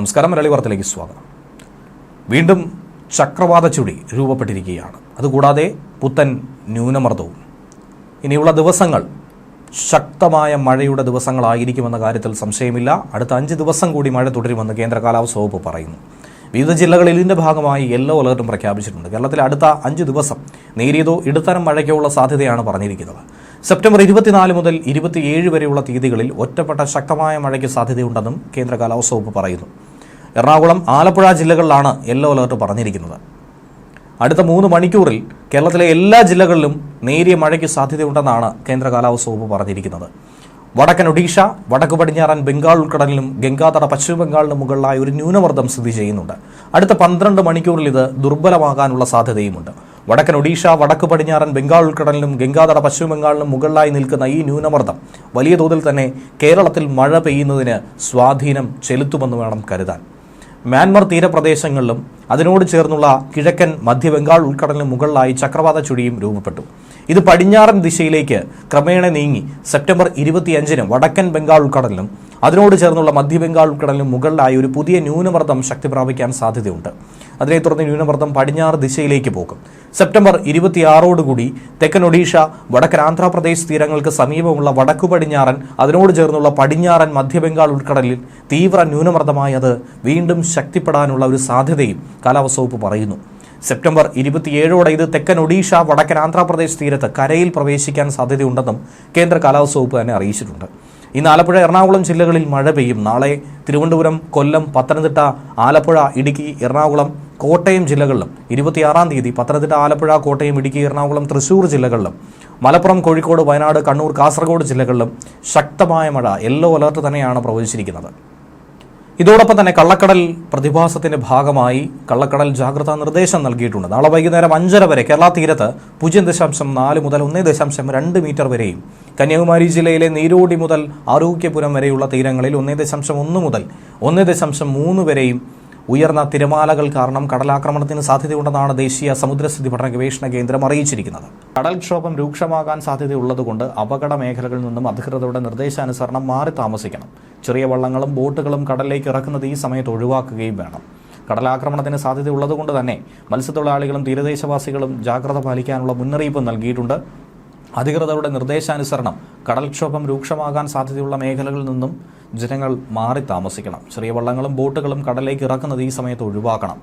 നമസ്കാരം മലയാളി വാർത്തയിലേക്ക് സ്വാഗതം. വീണ്ടും ചക്രവാത ചുഴി രൂപപ്പെട്ടിരിക്കുകയാണ്. അതുകൂടാതെ പുത്തൻ ന്യൂനമർദ്ദവും. ഇനിയുള്ള ദിവസങ്ങൾ ശക്തമായ മഴയുടെ ദിവസങ്ങളായിരിക്കുമെന്ന കാര്യത്തിൽ സംശയമില്ല. അടുത്ത അഞ്ച് ദിവസം കൂടി മഴ തുടരുമെന്ന് കേന്ദ്ര കാലാവസ്ഥ വകുപ്പ് പറയുന്നു. വിവിധ ജില്ലകളിൽ ഇതിന്റെ ഭാഗമായി യെല്ലോ അലർട്ടും പ്രഖ്യാപിച്ചിട്ടുണ്ട്. കേരളത്തിൽ അടുത്ത അഞ്ച് ദിവസം നേരിയതോ ഇടത്തരം മഴയ്ക്കോ ഉള്ള സാധ്യതയാണ് പറഞ്ഞിരിക്കുന്നത്. സെപ്റ്റംബർ ഇരുപത്തിനാല് മുതൽ ഇരുപത്തിയേഴ് വരെയുള്ള തീയതികളിൽ ഒറ്റപ്പെട്ട ശക്തമായ മഴയ്ക്ക് സാധ്യതയുണ്ടെന്നും കേന്ദ്ര കാലാവസ്ഥ വകുപ്പ് പറയുന്നു. എറണാകുളം ആലപ്പുഴ ജില്ലകളിലാണ് യെല്ലോ അലർട്ട് പറഞ്ഞിരിക്കുന്നത്. അടുത്ത മൂന്ന് മണിക്കൂറിൽ കേരളത്തിലെ എല്ലാ ജില്ലകളിലും നേരിയ മഴയ്ക്ക് സാധ്യതയുണ്ടെന്നാണ് കേന്ദ്ര കാലാവസ്ഥ വകുപ്പ് പറഞ്ഞിരിക്കുന്നത്. വടക്കൻ ഒഡീഷ വടക്ക് പടിഞ്ഞാറൻ ബംഗാൾ ഉൾക്കടലിലും ഗംഗാതട പശ്ചിമ ബംഗാളിന് മുകളിലായി ഒരു ന്യൂനമർദ്ദം സ്ഥിതി ചെയ്യുന്നുണ്ട്. അടുത്ത പന്ത്രണ്ട് മണിക്കൂറിൽ ഇത് ദുർബലമാകാനുള്ള സാധ്യതയുമുണ്ട്. വടക്കൻ ഒഡീഷ വടക്ക് പടിഞ്ഞാറൻ ബംഗാൾ ഉൾക്കടലിലും ഗംഗാതട പശ്ചിമ ബംഗാളിനും മുകളിലായി നിൽക്കുന്ന ഈ ന്യൂനമർദ്ദം വലിയ തോതിൽ തന്നെ കേരളത്തിൽ മഴ പെയ്യുന്നതിന് സ്വാധീനം ചെലുത്തുമെന്ന് വേണം കരുതാൻ. മ്യാൻമർ തീരപ്രദേശങ്ങളിലും അതിനോട് ചേർന്നുള്ള കിഴക്കൻ മധ്യബംഗാൾ ഉൾക്കടലിന് മുകളിലായി ചക്രവാത ചുഴിയും രൂപപ്പെട്ടു. ഇത് പടിഞ്ഞാറൻ ദിശയിലേക്ക് ക്രമേണ നീങ്ങി സെപ്റ്റംബർ ഇരുപത്തിയഞ്ചിന് വടക്കൻ ബംഗാൾ ഉൾക്കടലിലും അതിനോട് ചേർന്നുള്ള മധ്യബംഗാൾ ഉൾക്കടലിനും മുകളിലായി ഒരു പുതിയ ന്യൂനമർദ്ദം ശക്തി പ്രാപിക്കാൻ സാധ്യതയുണ്ട്. അതിനെ തുടർന്ന് ന്യൂനമർദ്ദം പടിഞ്ഞാറ് ദിശയിലേക്ക് പോകും. സെപ്റ്റംബർ ഇരുപത്തിയാറോടുകൂടി തെക്കൻ ഒഡീഷ വടക്കൻ ആന്ധ്രാപ്രദേശ് തീരങ്ങൾക്ക് സമീപമുള്ള വടക്കു പടിഞ്ഞാറൻ അതിനോട് ചേർന്നുള്ള പടിഞ്ഞാറൻ മധ്യബംഗാൾ ഉൾക്കടലിൽ തീവ്ര ന്യൂനമർദ്ദമായി അത് വീണ്ടും ശക്തിപ്പെടാനുള്ള ഒരു സാധ്യതയും കാലാവസ്ഥ വകുപ്പ് പറയുന്നു. സെപ്റ്റംബർ ഇരുപത്തിയേഴോടെ ഇത് തെക്കൻ ഒഡീഷ വടക്കൻ ആന്ധ്രാപ്രദേശ് തീരത്ത് കരയിൽ പ്രവേശിക്കാൻ സാധ്യതയുണ്ടെന്നും കേന്ദ്ര കാലാവസ്ഥ വകുപ്പ് തന്നെ അറിയിച്ചിട്ടുണ്ട്. ഇന്ന് ആലപ്പുഴ എറണാകുളം ജില്ലകളിൽ മഴ പെയ്യും. നാളെ തിരുവനന്തപുരം കൊല്ലം പത്തനംതിട്ട ആലപ്പുഴ ഇടുക്കി എറണാകുളം കോട്ടയം ജില്ലകളിലും ഇരുപത്തിയാറാം തീയതി പത്തനംതിട്ട ആലപ്പുഴ കോട്ടയം ഇടുക്കി എറണാകുളം തൃശൂർ ജില്ലകളിലും മലപ്പുറം കോഴിക്കോട് വയനാട് കണ്ണൂർ കാസർഗോഡ് ജില്ലകളിലും ശക്തമായ മഴ യെല്ലോ അലർട്ട് തന്നെയാണ് പ്രവചിച്ചിരിക്കുന്നത്. ഇതോടൊപ്പം തന്നെ കള്ളക്കടൽ പ്രതിഭാസത്തിന്റെ ഭാഗമായി കള്ളക്കടൽ ജാഗ്രതാ നിർദ്ദേശം നൽകിയിട്ടുണ്ട്. നാളെ വൈകുന്നേരം അഞ്ചര വരെ കേരള തീരത്ത് പൂജ്യം ദശാംശം നാല് മുതൽ ഒന്ന് ദശാംശം രണ്ട് മീറ്റർ വരെയും കന്യാകുമാരി ജില്ലയിലെ നീരോടി മുതൽ ആരോഗ്യപുരം വരെയുള്ള തീരങ്ങളിൽ ഒന്ന് ദശാംശം ഒന്ന് മുതൽ ഒന്ന് ദശാംശം മൂന്ന് വരെയും ഉയർന്ന തിരമാലകൾ കാരണം കടലാക്രമണത്തിന് സാധ്യതയുണ്ടെന്നാണ് ദേശീയ സമുദ്രസ്ഥിതി പഠന ഗവേഷണ കേന്ദ്രം അറിയിച്ചിരിക്കുന്നത്. കടൽക്ഷോഭം രൂക്ഷമാകാൻ സാധ്യതയുള്ളതുകൊണ്ട് അപകട മേഖലകളിൽ നിന്നും അധികൃതരുടെ നിർദ്ദേശാനുസരണം മാറി താമസിക്കണം. ചെറിയ വള്ളങ്ങളും ബോട്ടുകളും കടലിലേക്ക് ഇറക്കുന്നത് ഈ സമയത്ത് ഒഴിവാക്കുകയും വേണം. കടലാക്രമണത്തിന് സാധ്യതയുള്ളതുകൊണ്ട് തന്നെ മത്സ്യത്തൊഴിലാളികളും തീരദേശവാസികളും ജാഗ്രത പാലിക്കാനുള്ള മുന്നറിയിപ്പ് നൽകിയിട്ടുണ്ട്. അധികൃതരുടെ നിർദ്ദേശാനുസരണം കടൽക്ഷോഭം രൂക്ഷമാകാൻ സാധ്യതയുള്ള മേഖലകളിൽ നിന്നും ജനങ്ങൾ മാറി താമസിക്കണം. ചെറിയ വള്ളങ്ങളും ബോട്ടുകളും കടലിലേക്ക് ഇറക്കുന്നത് ഈ സമയത്ത് ഒഴിവാക്കണം.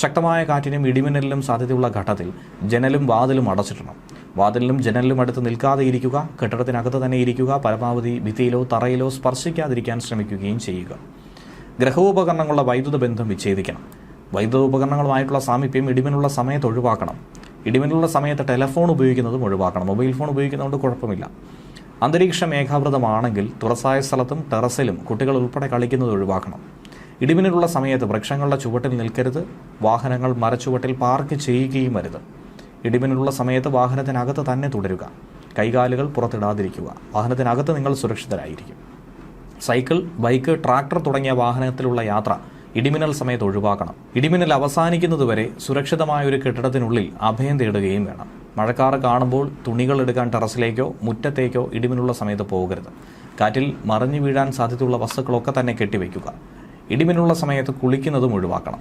ശക്തമായ കാറ്റിനും ഇടിമിന്നലിനും സാധ്യതയുള്ള ഘട്ടത്തിൽ ജനലും വാതിലും അടച്ചിടണം. വാതിലിലും ജനലിലും അടുത്ത് നിൽക്കാതെ ഇരിക്കുക കെട്ടിടത്തിനകത്ത് തന്നെ ഇരിക്കുക പരമാവധി ഭിത്തിയിലോ തറയിലോ സ്പർശിക്കാതിരിക്കാൻ ശ്രമിക്കുകയും ചെയ്യുക. ഗ്രഹോപകരണങ്ങളുടെ വൈദ്യുത ബന്ധം വിച്ഛേദിക്കണം. വൈദ്യുത ഉപകരണങ്ങളുമായിട്ടുള്ള സാമീപ്യം ഇടിമിനുള്ള സമയത്ത് ഒഴിവാക്കണം. ഇടിമിനുള്ള സമയത്ത് ടെലഫോൺ ഉപയോഗിക്കുന്നതും ഒഴിവാക്കണം. മൊബൈൽ ഫോൺ ഉപയോഗിക്കുന്നതുകൊണ്ട് കുഴപ്പമില്ല. അന്തരീക്ഷ മേഘാവൃതമാണെങ്കിൽ തുറസായ സ്ഥലത്തും ടെറസിലും കുട്ടികൾ ഉൾപ്പെടെ കളിക്കുന്നത് ഒഴിവാക്കണം. ഇടിമിന്നലുള്ള സമയത്ത് വൃക്ഷങ്ങളുടെ ചുവട്ടിൽ നിൽക്കരുത് വാഹനങ്ങൾ മരച്ചുവട്ടിൽ പാർക്ക് ചെയ്യുകയും വരുത് ഇടിമിന്നലുള്ള സമയത്ത് വാഹനത്തിനകത്ത് തന്നെ തുടരുക. കൈകാലുകൾ പുറത്തിടാതിരിക്കുക. വാഹനത്തിനകത്ത് നിങ്ങൾ സുരക്ഷിതരായിരിക്കും. സൈക്കിൾ ബൈക്ക് ട്രാക്ടർ തുടങ്ങിയ വാഹനത്തിലുള്ള യാത്ര ഇടിമിന്നൽ സമയത്ത് ഒഴിവാക്കണം. ഇടിമിന്നൽ അവസാനിക്കുന്നതുവരെ സുരക്ഷിതമായ ഒരു കെട്ടിടത്തിനുള്ളിൽ അഭയം തേടുകയും വേണം. മഴക്കാറ് കാണുമ്പോൾ തുണികൾ എടുക്കാൻ ടെറസിലേക്കോ മുറ്റത്തേക്കോ ഇടിമിന്നുള്ള സമയത്ത് പോകരുത്. കാറ്റിൽ മറിഞ്ഞു വീഴാൻ സാധ്യതയുള്ള വസ്തുക്കളൊക്കെ തന്നെ കെട്ടിവെക്കുക ഇടിമിന്നുള്ള സമയത്ത് കുളിക്കുന്നതും ഒഴിവാക്കണം.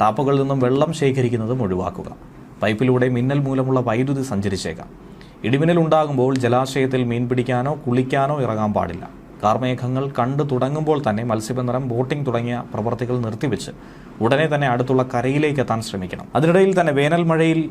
ടാപ്പുകളിൽ നിന്നും വെള്ളം ശേഖരിക്കുന്നതും ഒഴിവാക്കുക. പൈപ്പിലൂടെ മിന്നൽ മൂലമുള്ള വൈദ്യുതി സഞ്ചരിച്ചേക്കാം. ഇടിമിന്നൽ ഉണ്ടാകുമ്പോൾ ജലാശയത്തിൽ മീൻ പിടിക്കാനോ കുളിക്കാനോ ഇറങ്ങാൻ പാടില്ല. കാർമേഘങ്ങൾ കണ്ടു തുടങ്ങുമ്പോൾ തന്നെ മത്സ്യബന്ധനം ബോട്ടിംഗ് തുടങ്ങിയ പ്രവർത്തികൾ നിർത്തിവെച്ച് ഉടനെ തന്നെ അടുത്തുള്ള കരയിലേക്ക് എത്താൻ ശ്രമിക്കണം. അതിനിടയിൽ തന്നെ വേനൽ മഴയിൽ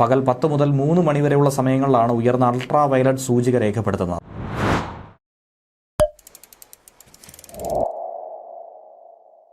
പകൽ പത്ത് മുതൽ മൂന്ന് മണിവരെയുള്ള സമയങ്ങളിലാണ് ഉയർന്ന അൾട്രാ വയലറ്റ് സൂചിക രേഖപ്പെടുത്തുന്നത്.